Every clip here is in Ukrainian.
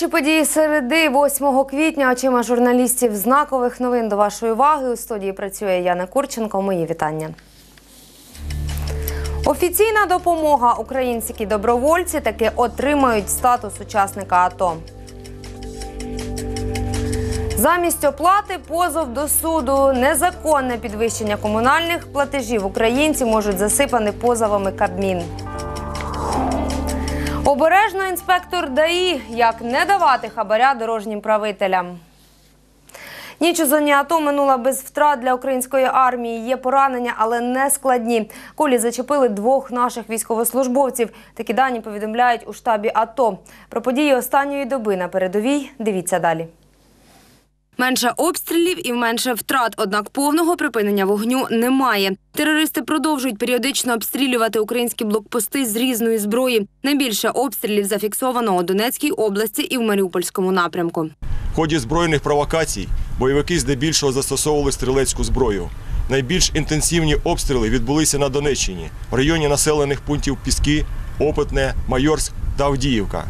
Найгарячіші події середи 8 квітня очима журналістів знакових новин до вашої уваги. У студії працює Яна Курченко. Мої вітання. Офіційна допомога українські добровольці таки отримають статус учасника АТО. Замість оплати позов до суду, незаконне підвищення комунальних платежів українці можуть засипані позовами Кабмін. Обережно інспектор ДАІ, як не давати хабаря дорожнім правителям. Ніч у зоні АТО минула без втрат для української армії. Є поранення, але не складні. Кулі зачепили двох наших військовослужбовців. Такі дані повідомляють у штабі АТО. Про події останньої доби на передовій. Дивіться далі. Менше обстрілів і менше втрат, однак повного припинення вогню немає. Терористи продовжують періодично обстрілювати українські блокпости з різної зброї. Найбільше обстрілів зафіксовано у Донецькій області і в Маріупольському напрямку. В ході збройних провокацій бойовики здебільшого застосовували стрілецьку зброю. Найбільш інтенсивні обстріли відбулися на Донеччині в районі населених пунктів Піски, Опитне, Майорськ та Авдіївка.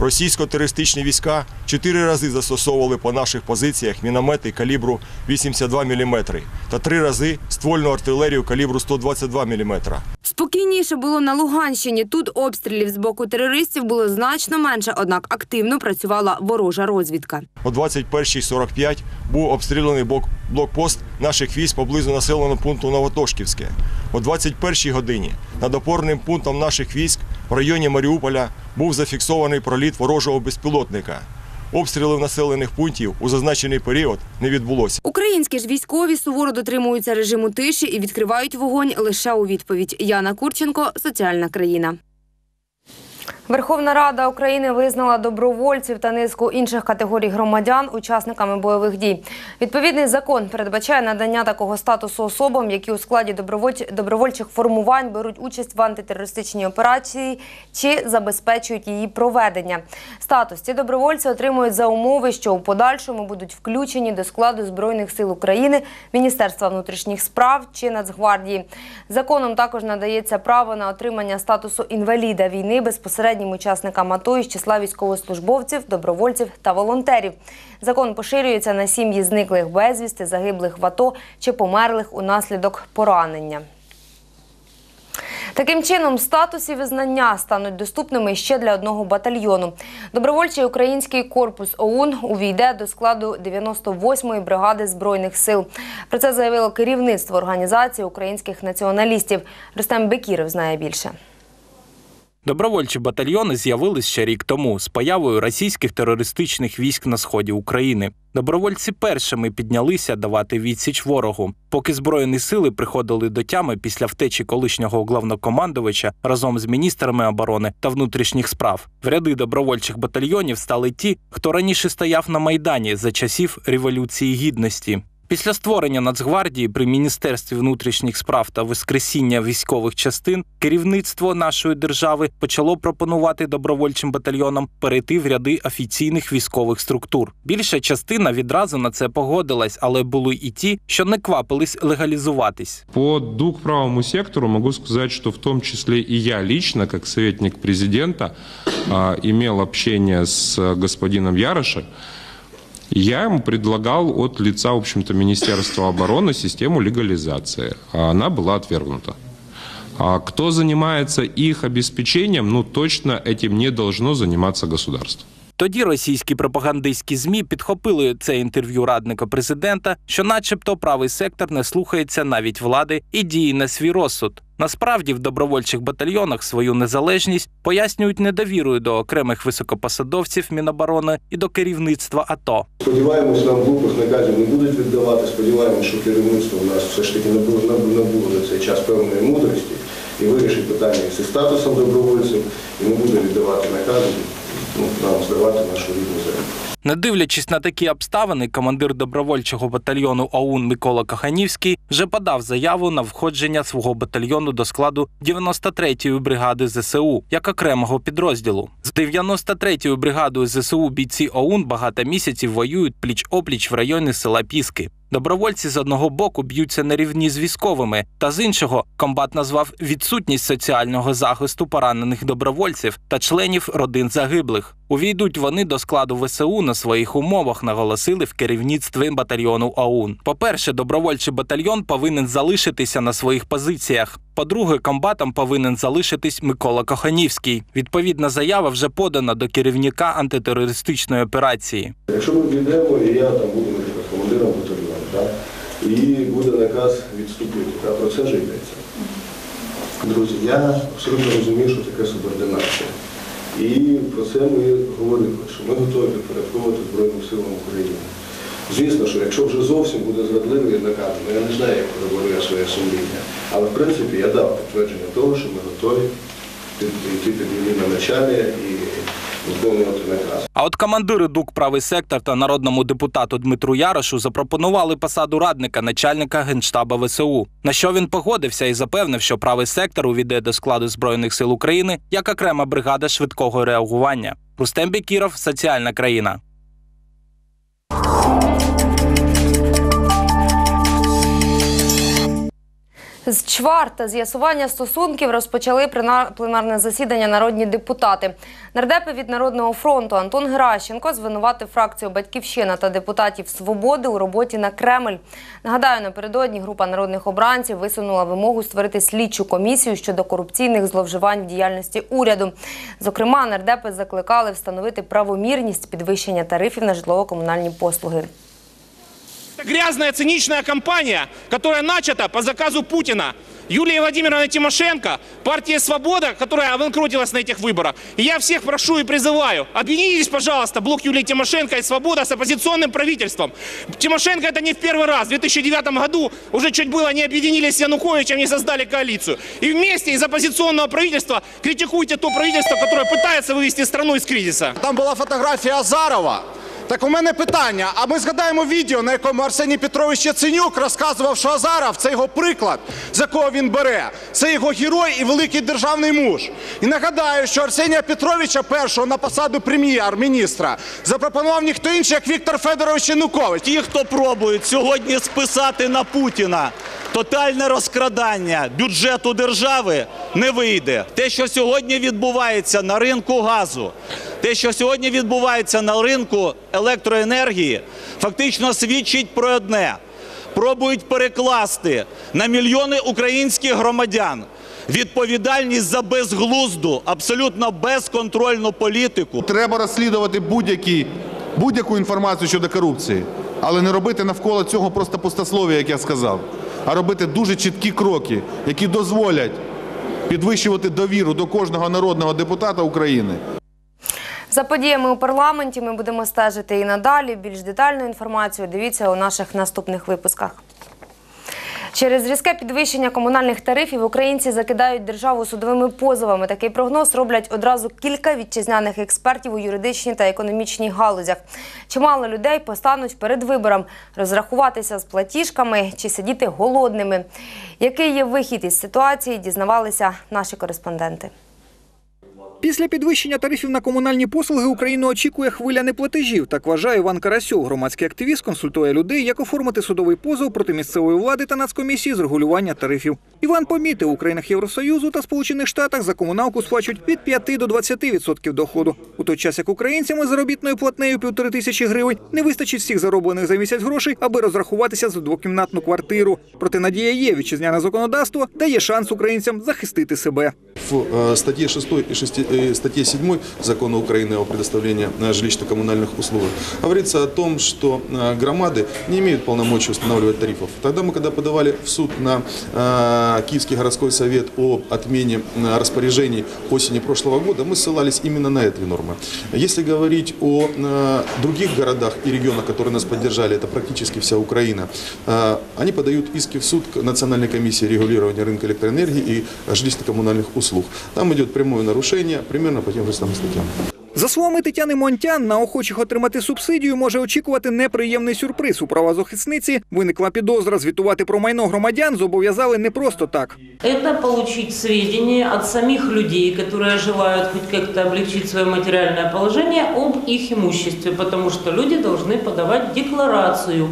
Російсько-терористичні війська чотири рази застосовували по наших позиціях міномети калібру 82 мм та три рази ствольну артилерію калібру 122 мм. Спокійніше було на Луганщині. Тут обстрілів з боку терористів було значно менше, однак активно працювала ворожа розвідка. О 21.45 був обстріляний блок- блокпост наших військ поблизу населеного пункту Новотошківське. О 21 годині над опорним пунктом наших військ в районі Маріуполя був зафіксований проліт ворожого безпілотника. Обстрілів населених пунктів у зазначений період не відбулося. Українські ж військові суворо дотримуються режиму тиші і відкривають вогонь лише у відповідь. Яна Курченко, соціальна країна. Верховна Рада України визнала добровольців та низку інших категорій громадян учасниками бойових дій. Відповідний закон передбачає надання такого статусу особам, які у складі добровольчих формувань беруть участь в антитерористичній операції чи забезпечують її проведення. Статус ці добровольці отримують за умови, що у подальшому будуть включені до складу збройних сил України, Міністерства внутрішніх справ чи Нацгвардії. Законом також надається право на отримання статусу інваліда війни безпосереднім учасникам АТО із числа військовослужбовців, добровольців та волонтерів. Закон поширюється на сім'ї зниклих безвісти, загиблих в АТО чи померлих унаслідок поранення. Таким чином, статус і визнання стануть доступними ще для одного батальйону. Добровольчий український корпус ОУН увійде до складу 98-ї бригади збройних сил. Про це заявило керівництво організації українських націоналістів. Рустем Бекіров знає більше. Добровольчі батальйони з'явились ще рік тому з появою російських терористичних військ на сході України. Добровольці першими піднялися давати відсіч ворогу. Поки збройні сили приходили до тями після втечі колишнього главнокомандувача разом з міністрами оборони та внутрішніх справ. В ряди добровольчих батальйонів стали ті, хто раніше стояв на майдані за часів революції гідності. Після створення Нацгвардії при міністерстві внутрішніх справ та воскресіння військових частин керівництво нашої держави почало пропонувати добровольчим батальйонам перейти в ряди офіційних військових структур. Більша частина відразу на це погодилась, але були і ті, що не квапились легалізуватись. По ДУК правому сектору могу сказать, что в том числе и я лично, как советник президента, а, имел общение с э, господином Ярошем. Я ему предлагал от лица, в общем-то, Министерства обороны систему легализации, а она была отвергнута. А кто занимается их обеспечением, ну точно этим не должно заниматься государство. Тоді російські пропагандистські змі підхопили це інтерв'ю радника президента, що, начебто, правий сектор не слухається навіть влади і діє на свій розсуд. Насправді в добровольчих батальйонах свою незалежність пояснюють недовірою до окремих високопосадовців Міноборони і до керівництва АТО. Сподіваємось, нам глупих наказів не будуть віддавати. Сподіваємось, що керівництво у нас все ж таки набуло, набуло, за цей час певної мудрості і вирішить питання зі статусом добровольців і не буде віддавати накази ну, нам здавати нашу рідну землю. Не дивлячись на такі обставини, командир добровольчого батальйону ОУН Микола Каханівський вже подав заяву на входження свого батальйону до складу 93-ї бригади ЗСУ як окремого підрозділу. З 93-ю бригадою ЗСУ бійці ОУН багато місяців воюють пліч опліч в районі села Піски. Добровольці з одного боку б'ються на рівні з військовими, та з іншого комбат назвав відсутність соціального захисту поранених добровольців та членів родин загиблих. Увійдуть вони до складу ВСУ на своїх умовах, наголосили в керівництві батальйону ОУН. По-перше, добровольчий батальйон повинен залишитися на своїх позиціях. По-друге, комбатом повинен залишитись Микола Коханівський. Відповідна заява вже подана до керівника антитерористичної операції. Якщо ми підемо, і я там буду, командиром батальйону, так, і буде наказ відступити, так, про це вже йдеться. Друзі, я абсолютно розумію, що таке субординація. І про це ми говорили, що ми готові підпорядковувати Збройним силам України. Звісно, що якщо вже зовсім буде зрадливий наказ, ну я не знаю, як переборю я своє сумління, але в принципі я дав підтвердження того, що ми готові йти під війни на началі і виконувати наказ. А от командири ДУК правий сектор та народному депутату Дмитру Ярошу запропонували посаду радника начальника генштаба ВСУ. На що він погодився і запевнив, що правий сектор увійде до складу збройних сил України як окрема бригада швидкого реагування. Рустем Бекіров, соціальна країна. З чварта з'ясування стосунків розпочали плена- пленарне засідання народні депутати. Нардепи від Народного фронту Антон Геращенко звинуватив фракцію Батьківщина та депутатів Свободи у роботі на Кремль. Нагадаю, напередодні група народних обранців висунула вимогу створити слідчу комісію щодо корупційних зловживань в діяльності уряду. Зокрема, нардепи закликали встановити правомірність підвищення тарифів на житлово-комунальні послуги. Грязная, циничная кампания, которая начата по заказу Путина. Юлия Владимировна Тимошенко, партия «Свобода», которая обанкротилась на этих выборах. И я всех прошу и призываю, объединитесь, пожалуйста, блок Юлии Тимошенко и «Свобода» с оппозиционным правительством. Тимошенко это не в первый раз. В 2009 году уже чуть было не объединились с Януковичем, не создали коалицию. И вместе из оппозиционного правительства критикуйте то правительство, которое пытается вывести страну из кризиса. Там була фотографія Азарова. Так у мене питання. А ми згадаємо відео, на якому Арсеній Петрович Яценюк розказував, що Азаров це його приклад, з якого він бере. Це його герой і великий державний муж. І нагадаю, що Арсенія Петровича першого на посаду прем'єр-міністра запропонував ніхто інший, як Віктор Федорович Янукович. Ті, хто пробують сьогодні списати на Путіна тотальне розкрадання бюджету держави, не вийде. Те, що сьогодні відбувається на ринку газу, те, що сьогодні відбувається на ринку електроенергії, фактично свідчить про одне: пробують перекласти на мільйони українських громадян. Відповідальність за безглузду, абсолютно безконтрольну політику Треба розслідувати будь-яку інформацію щодо корупції, але не робити навколо цього просто пустослов'я, як я сказав, а робити дуже чіткі кроки, які дозволять підвищувати довіру до кожного народного депутата України. За подіями у парламенті ми будемо стежити і надалі. Більш детальну інформацію дивіться у наших наступних випусках. Через різке підвищення комунальних тарифів українці закидають державу судовими позовами. Такий прогноз роблять одразу кілька вітчизняних експертів у юридичній та економічній галузях. Чимало людей постануть перед вибором розрахуватися з платіжками чи сидіти голодними. Який є вихід із ситуації, дізнавалися наші кореспонденти. Після підвищення тарифів на комунальні послуги Україну очікує хвиля неплатежів. Так вважає Іван Карасьов. Громадський активіст консультує людей, як оформити судовий позов проти місцевої влади та нацкомісії з регулювання тарифів. Іван помітив, у країнах Євросоюзу та Сполучених Штатах за комуналку сплачують від 5 до 20% доходу. У той час як українцям із заробітною платнею півтори тисячі гривень не вистачить всіх зароблених за місяць грошей, аби розрахуватися за двокімнатну квартиру. Проте надія є вітчизняне законодавство дає шанс українцям захистити себе. В э, статье 6 и 6, э, статье 7 Закона Украины о предоставлении э, жилищно-коммунальных услуг говорится о том, что громады не имеют полномочий устанавливать тарифов. Тогда мы, когда подавали в суд на Киевский городской совет о отмене распоряжений осени прошлого года, мы ссылались именно на эти нормы. Если говорить о других городах и регионах, которые нас поддержали, это практически вся Украина, они подают иски в суд Национальной комиссии регулирования рынка электроэнергии и жилищно-коммунальных услуг. Там идет прямое нарушение примерно по тем же самым статьям. За словами Тетяни Монтян, на охочих отримати субсидію може очікувати неприємний сюрприз. У правозахисниці виникла підозра. Звітувати про майно громадян зобов'язали не просто так. Это получить сведения от самих людей, которые желают хоть как-то облегчить свое материальное положение об их имуществе, потому что люди должны подавать декларацию,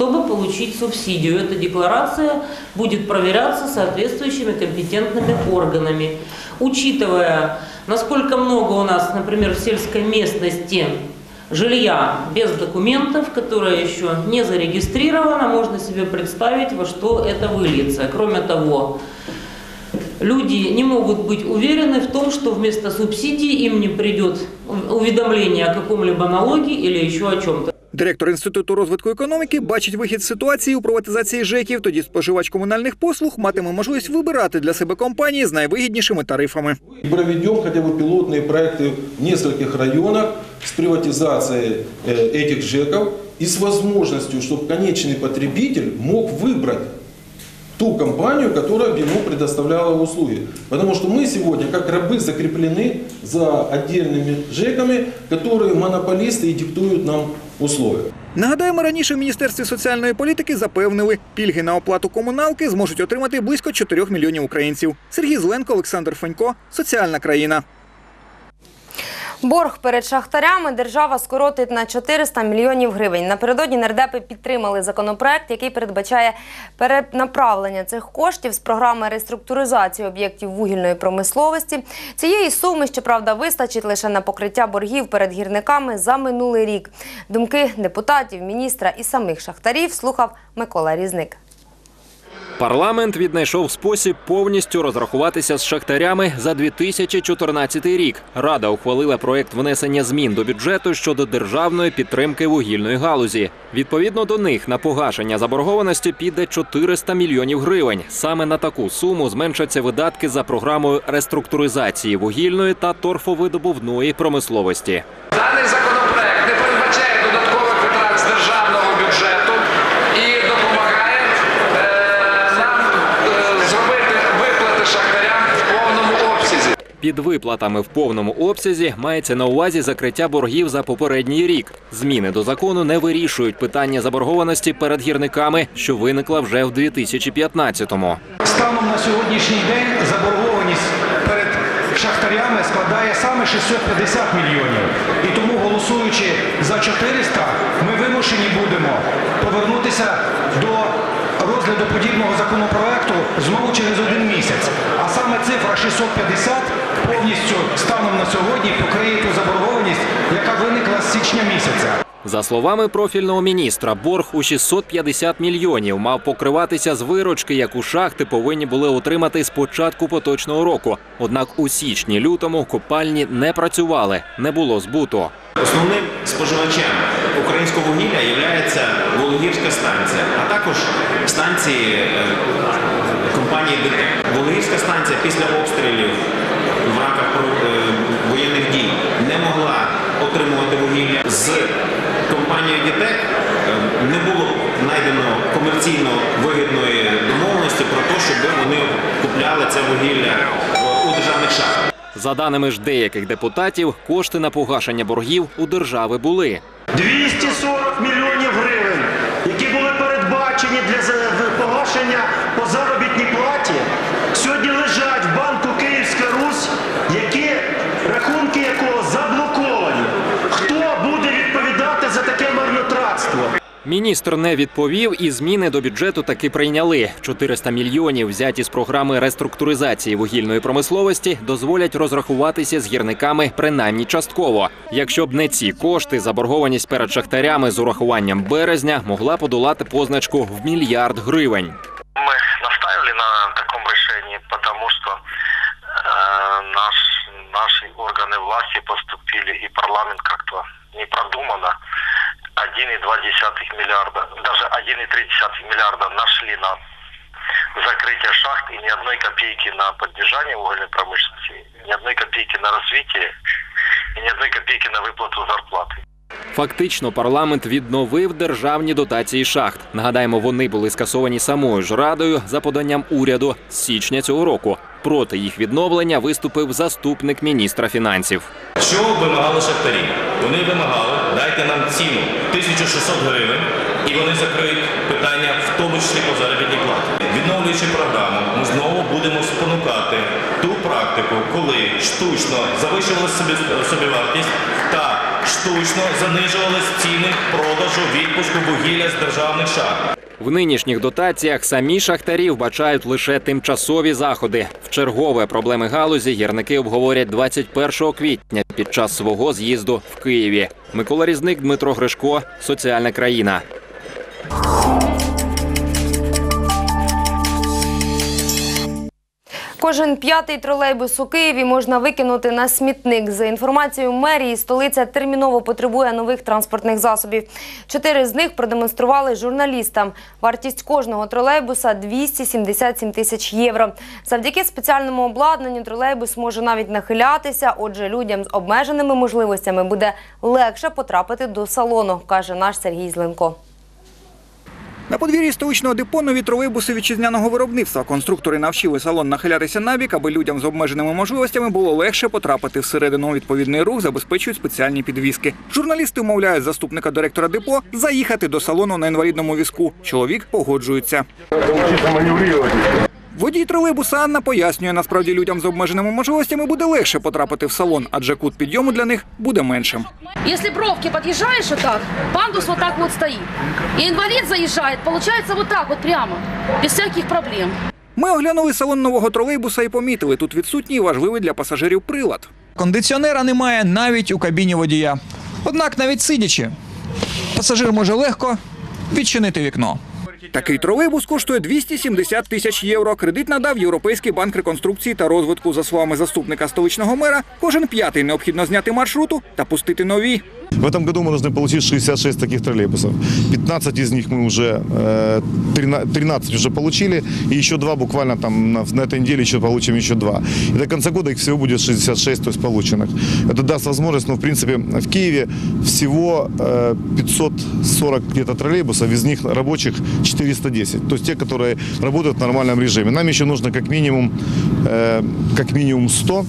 Чтобы получить субсидию. Эта декларация будет проверяться соответствующими компетентными органами. Учитывая, насколько много у нас, например, в сельской местности жилья без документов, которое еще не зарегистрировано, можно себе представить, во что это выльется. Кроме того, люди не могут быть уверены в том, что вместо субсидий им не придет уведомление о каком-либо налоге или еще о чем-то. Директор інституту розвитку економіки бачить вихід з ситуації у приватизації ЖЕКів. Тоді споживач комунальних послуг матиме можливість вибирати для себе компанії з найвигіднішими тарифами. Проведем хотя бы пилотные проекты в нескольких районах с приватизацией э, этих ЖЭКов и с возможностью, чтобы конечный потребитель мог выбрать ту компанию, которая бы ему предоставляла услуги. Потому что мы сегодня как рабы закреплены за отдельными ЖЭКами, которые монополисты и диктуют нам условия. Нагадаємо, раніше в Міністерстві соціальної політики запевнили, пільги на оплату комуналки зможуть отримати близько 4 мільйонів українців. Сергій Зеленко, Олександр Фенько, Соціальна країна. Борг перед шахтарями держава скоротить на 400 мільйонів гривень. Напередодні нардепи підтримали законопроект, який передбачає перенаправлення цих коштів з програми реструктуризації об'єктів вугільної промисловості. Цієї суми, щоправда, вистачить лише на покриття боргів перед гірниками за минулий рік. Думки депутатів, міністра і самих шахтарів слухав Микола Різник. Парламент віднайшов спосіб повністю розрахуватися з шахтарями за 2014 рік. Рада ухвалила проект внесення змін до бюджету щодо державної підтримки вугільної галузі. Відповідно до них на погашення заборгованості піде 400 мільйонів гривень. Саме на таку суму зменшаться видатки за програмою реструктуризації вугільної та торфовидобувної промисловості. Даний законопроект не передбачає додаткових витрат з державного бюджету і допомагає е, нам е, зробити виплати шахтарям в повному обсязі. Під виплатами в повному обсязі мається на увазі закриття боргів за попередній рік. Зміни до закону не вирішують питання заборгованості перед гірниками, що виникла вже в 2015-му. Станом на сьогоднішній день заборгованість перед шахтарями складає саме 650 мільйонів. І тому, голосуючи за 400, ми вимушені будемо повернутися до розгляду подібного законопроекту знову через один місяць. А саме цифра 650 повністю станом на сьогодні покриє ту заборгованість, яка виникла з січня місяця. За словами профільного міністра, борг у 650 мільйонів мав покриватися з виручки, яку шахти повинні були отримати з початку поточного року. Однак у січні-лютому копальні не працювали, не було збуту. Основним споживачем українського вугілля є Вологірська станція, а також станції е, компанії ДТЕК. Вологірська станція після обстрілів в рамках е, воєнних дій не могла отримувати вугілля. З компанією ДТЕК е, не було знайдено комерційно вигідної домовленості про те, щоб вони купляли це вугілля у державних шахтах. За даними ж деяких депутатів, кошти на погашення боргів у держави були. 240 мільйонів гривень, які були передбачені для погашення по заробітній платі, сьогодні лежать в банку Київська Русь, які рахунки якого заблоковані. Хто буде відповідати за таке марнотратство? Міністр не відповів, і зміни до бюджету таки прийняли. 400 мільйонів, взяті з програми реструктуризації вугільної промисловості, дозволять розрахуватися з гірниками принаймні частково. Якщо б не ці кошти, заборгованість перед шахтарями з урахуванням березня могла подолати позначку в мільярд гривень. Мы настаивали на таком решении, потому что э, наш, наши органы власти поступили и парламент как-то непродуманно. 1,2 миллиарда, даже 1,3 миллиарда нашли на закрытие шахт и ни одной копейки на поддержание угольной промышленности, ни одной копейки на развитие и ни одной копейки на выплату зарплаты. Фактично, парламент відновив державні дотації шахт. Нагадаємо, вони були скасовані самою ж радою за поданням уряду з січня цього року. Проти їх відновлення виступив заступник міністра фінансів. Що вимагали шахтарі? Вони вимагали, дайте нам ціну 1600 гривень, і вони закриють питання, в тому числі по заробітній платі. Відновлюючи програму, ми знову будемо спонукати ту практику, коли штучно завищувалася собі, собівартість та штучно занижувались ціни продажу відпуску вугілля з державних шахт. В нинішніх дотаціях самі шахтарі вбачають лише тимчасові заходи. В чергове проблеми галузі гірники обговорять 21 квітня під час свого з'їзду в Києві. Микола Різник, Дмитро Гришко, Соціальна країна. Кожен п'ятий тролейбус у Києві можна викинути на смітник. За інформацією мерії, столиця терміново потребує нових транспортних засобів. Чотири з них продемонстрували журналістам. Вартість кожного тролейбуса 277 тисяч євро. Завдяки спеціальному обладнанню тролейбус може навіть нахилятися. Отже, людям з обмеженими можливостями буде легше потрапити до салону, каже наш Сергій Зленко. На подвір'ї столичного депо нові тролейбуси вітчизняного виробництва. Конструктори навчили салон нахилятися набік, аби людям з обмеженими можливостями було легше потрапити всередину. Відповідний рух забезпечують спеціальні підвіски. Журналісти умовляють заступника директора депо заїхати до салону на інвалідному візку. Чоловік погоджується. Водій тролейбуса Анна пояснює, насправді людям з обмеженими можливостями буде легше потрапити в салон, адже кут підйому для них буде меншим. Если бровки подъезжаешь вот так, пандус вот так вот стоит. И инвалид заезжает, получается вот так вот прямо, без всяких проблем. Ми оглянули салон нового тролейбуса і помітили, тут відсутній важливий для пасажирів прилад. Кондиціонера немає навіть у кабіні водія. Однак, навіть сидячи, пасажир може легко відчинити вікно. Такий тролейбус коштує 270 тисяч євро. Кредит надав Європейський банк реконструкції та розвитку. За словами заступника столичного мера, кожен п'ятий необхідно зняти маршруту та пустити нові. В этом году мы должны получить 66 таких троллейбусов. 15 из них мы уже, э, 13 13 уже получили, и еще два буквально там на, этой неделе еще получим еще два. И до конца года их всего будет 66, то есть полученных. Это даст возможность, ну, в принципе, в Киеве всего э, 540 где-то троллейбусов, из них рабочих 410. То есть те, которые работают в нормальном режиме. Нам еще нужно как минимум, э, как минимум 100.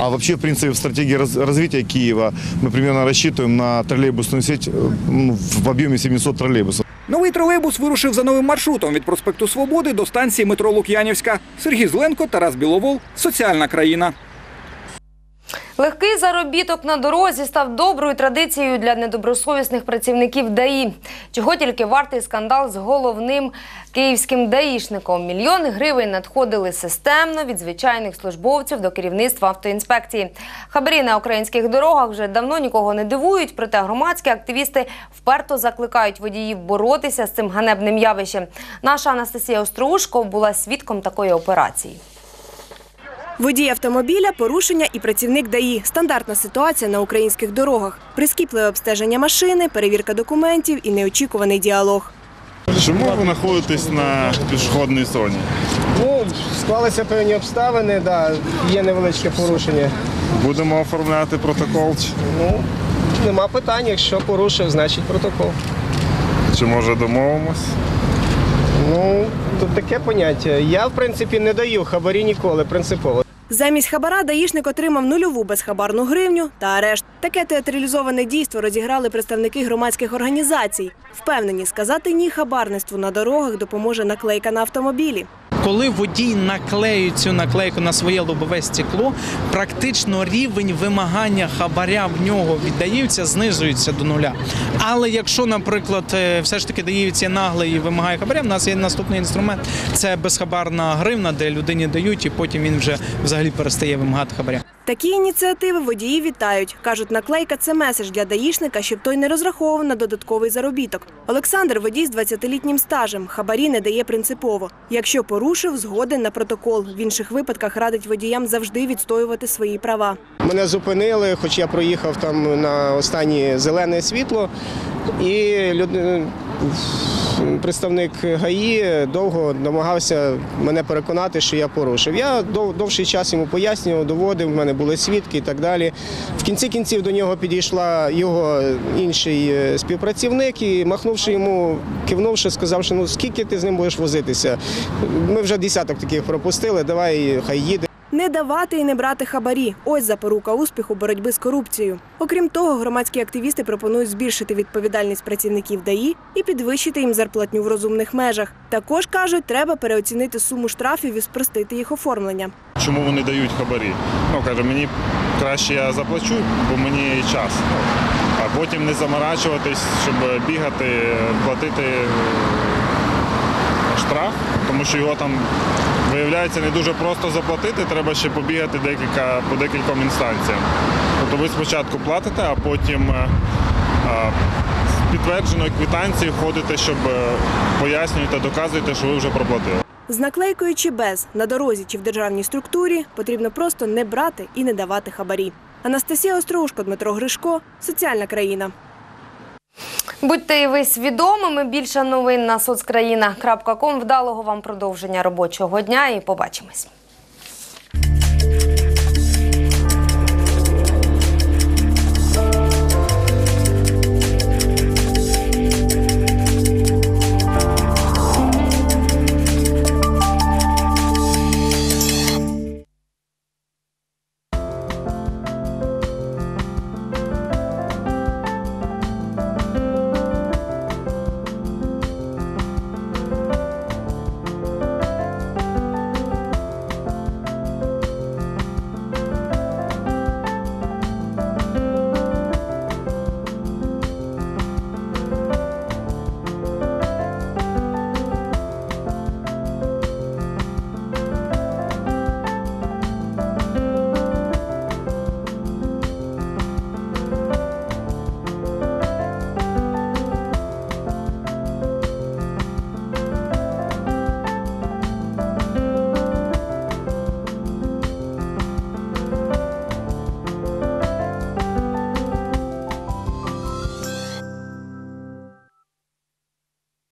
А вообще, в принципе, в стратегии раз- развития Киева мы примерно рассчитываем на тролейбусну сеть э, ну, в об'ємі 700 тролейбусів. Новий тролейбус вирушив за новим маршрутом від проспекту Свободи до станції метро Лук'янівська. Сергій Зленко, Тарас Біловол, Соціальна країна. Легкий заробіток на дорозі став доброю традицією для недобросовісних працівників ДАІ. Чого тільки вартий скандал з головним київським даїшником. Мільйони гривень надходили системно від звичайних службовців до керівництва автоінспекції. Хабарі на українських дорогах вже давно нікого не дивують, проте громадські активісти вперто закликають водіїв боротися з цим ганебним явищем. Наша Анастасія Остроушко була свідком такої операції. Водій автомобіля, порушення і працівник ДАІ. Стандартна ситуація на українських дорогах. Прискіпливе обстеження машини, перевірка документів і неочікуваний діалог. Чому ви знаходитесь на пішохідній зоні? Ну, склалися певні обставини, да, є невеличке порушення. Будемо оформляти протокол. Ну, нема питань, якщо порушив, значить протокол. Чи може домовимось? Ну, тут таке поняття. Я, в принципі, не даю хабарі ніколи, принципово. Замість хабара даїшник отримав нульову безхабарну гривню та арешт. Таке театралізоване дійство розіграли представники громадських організацій. Впевнені, сказати ні хабарництву на дорогах допоможе наклейка на автомобілі. Коли водій наклеює цю наклейку на своє лобове стекло, практично рівень вимагання хабаря в нього віддається, знижується до нуля. Але якщо, наприклад, е, все ж таки дається наглий і вимагає хабаря, в нас є наступний інструмент це безхабарна гривна, де людині дають, і потім він вже взагалі перестає вимагати хабаря. Такі ініціативи водії вітають. Кажуть, наклейка це меседж для даїшника, щоб той не розраховував на додатковий заробіток. Олександр водій з 20-літнім стажем. Хабарі не дає принципово. Якщо порушив, згоден на протокол. В інших випадках радить водіям завжди відстоювати свої права. Мене зупинили, хоч я проїхав там на останнє зелене світло, і люд... представник ГАІ довго намагався мене переконати, що я порушив. Я довший час йому пояснював, доводив, в мене були свідки і так далі. В кінці кінців до нього підійшла його інший е, співпрацівник і, махнувши йому, кивнувши, сказав, що ну скільки ти з ним будеш возитися. Ми вже десяток таких пропустили, давай хай їде. Не давати і не брати хабарі. Ось запорука успіху боротьби з корупцією. Окрім того, громадські активісти пропонують збільшити відповідальність працівників ДАІ і підвищити їм зарплатню в розумних межах. Також кажуть, треба переоцінити суму штрафів і спростити їх оформлення. Чому вони дають хабарі? Ну, каже, мені краще я заплачу, бо мені час. А потім не заморачуватись, щоб бігати, платити е, штраф, тому що його там виявляється не дуже просто заплатити, треба ще побігати декілька, по декільком інстанціям. Тобто ви спочатку платите, а потім е, е, з підтвердженої квитанції ходите, щоб е, пояснюєте, доказуєте, що ви вже проплатили. З наклейкою чи без на дорозі чи в державній структурі потрібно просто не брати і не давати хабарі. Анастасія Остроушко, Дмитро Гришко, соціальна країна. Будьте і ви свідомими. Більше новин на соцкраїна.ком. Вдалого вам продовження робочого дня і побачимось.